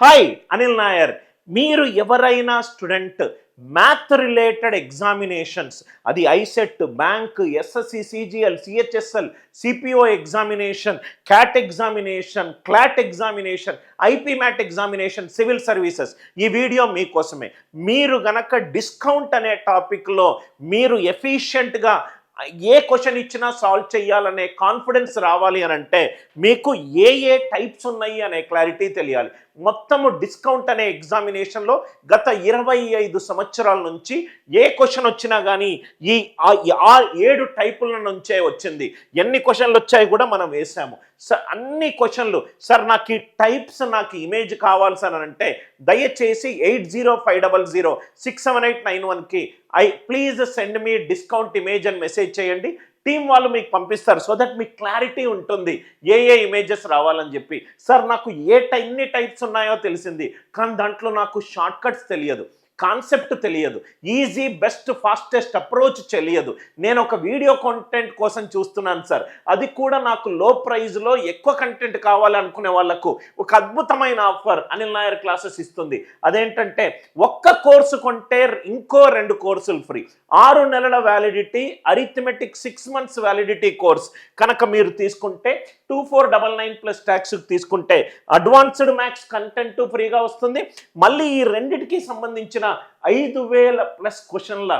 Hi Anil Nair మీరు ఎవరైనా student math related examinations అది ICET bank SSC CGL CHSL CPO examination CAT examination CLAT examination IPMAT examination civil services ఈ video మీకోసమే. మీరు గనక డిస్కౌంట్ అనే టాపిక్లో మీరు ఎఫిషియెంట్గా ఏ క్వశ్చన్ ఇచ్చినా సాల్వ్ చేయాలనే కాన్ఫిడెన్స్ రావాలి అని అంటే మీకు ఏ ఏ టైప్స్ ఉన్నాయి అనే క్లారిటీ తెలియాలి. మొత్తము డిస్కౌంట్ అనే ఎగ్జామినేషన్లో గత ఇరవై ఐదు సంవత్సరాల నుంచి ఏ క్వశ్చన్ వచ్చినా కానీ ఈ ఆ- ఏడు టైపుల నుంచే వచ్చింది. ఎన్ని క్వశ్చన్లు వచ్చాయి కూడా మనం వేసాము. సార్ అన్ని క్వశ్చన్లు సార్ నాకు ఈ టైప్స్ నాకు ఇమేజ్ కావాలి సార్ అని అంటే దయచేసి eight zero five double zero six seven eight nine వన్కి I please send me discount image అని మెసేజ్ చేయండి. టీం వాళ్ళు మీకు పంపిస్తారు సో దట్ మీకు క్లారిటీ ఉంటుంది. ఏ ఏ ఇమేజెస్ రావాలని చెప్పి. సార్ నాకు ఏ టై ఎన్ని టైప్స్ ఉన్నాయో తెలిసింది కానీ దాంట్లో నాకు షార్ట్ కట్స్ తెలియదు. కాన్సెప్ట్ తెలియదు. ఈజీ బెస్ట్ ఫాస్టెస్ట్ అప్రోచ్ తెలియదు. నేను ఒక వీడియో కంటెంట్ కోసం చూస్తున్నాను సార్. అది కూడా నాకు లో ప్రైజ్లో ఎక్కువ కంటెంట్ కావాలనుకునే వాళ్ళకు ఒక అద్భుతమైన ఆఫర్ అనిల్ నాయర్ క్లాసెస్ ఇస్తుంది. అదేంటంటే ఒక్క కోర్సు కొంటే ఇంకో రెండు కోర్సులు ఫ్రీ ఆరు నెలల validity arithmetic six months validity course కనుక మీరు తీసుకుంటే two four double nine plus tax తీసుకుంటే అడ్వాన్స్డ్ మ్యాథ్స్ కంటెంట్ ఫ్రీగా వస్తుంది. మళ్ళీ ఈ రెండిటికి సంబంధించిన ఐదు వేల ప్లస్ క్వశ్చన్ల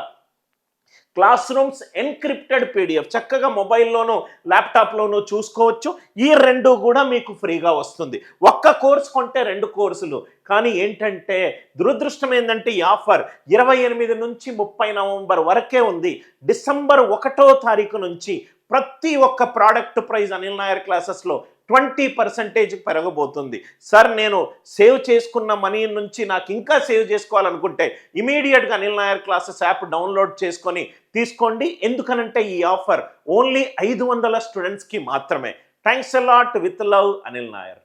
క్లాస్ రూమ్స్ ఎన్క్రిప్టెడ్ పీడిఎఫ్. చక్కగా మొబైల్లోనూ ల్యాప్టాప్లోనూ చూసుకోవచ్చు. ఈ రెండు కూడా మీకు ఫ్రీగా వస్తుంది. ఒక్క కోర్స్ కొంటే రెండు కోర్సులు. కానీ ఏంటంటే దురదృష్టం ఏంటంటే ఈ ఆఫర్ ఇరవై ఎనిమిది నుంచి ముప్పై నవంబర్ వరకే ఉంది. డిసెంబర్ ఒకటో తారీఖు నుంచి ప్రతి ఒక్క ప్రోడక్ట్ ప్రైస్ అనిల్ నాయర్ క్లాసెస్లో ట్వంటీ పర్సెంటేజ్ పెరగబోతుంది. సార్ నేను సేవ్ చేసుకున్న మనీ నుంచి నాకు ఇంకా సేవ్ చేసుకోవాలనుకుంటే ఇమీడియట్గా Anil Nair classes app download చేసుకొని తీసుకోండి. ఎందుకనంటే ఈ ఆఫర్ ఓన్లీ ఐదు వందల స్టూడెంట్స్కి మాత్రమే. Thanks a lot with love Anil Nair.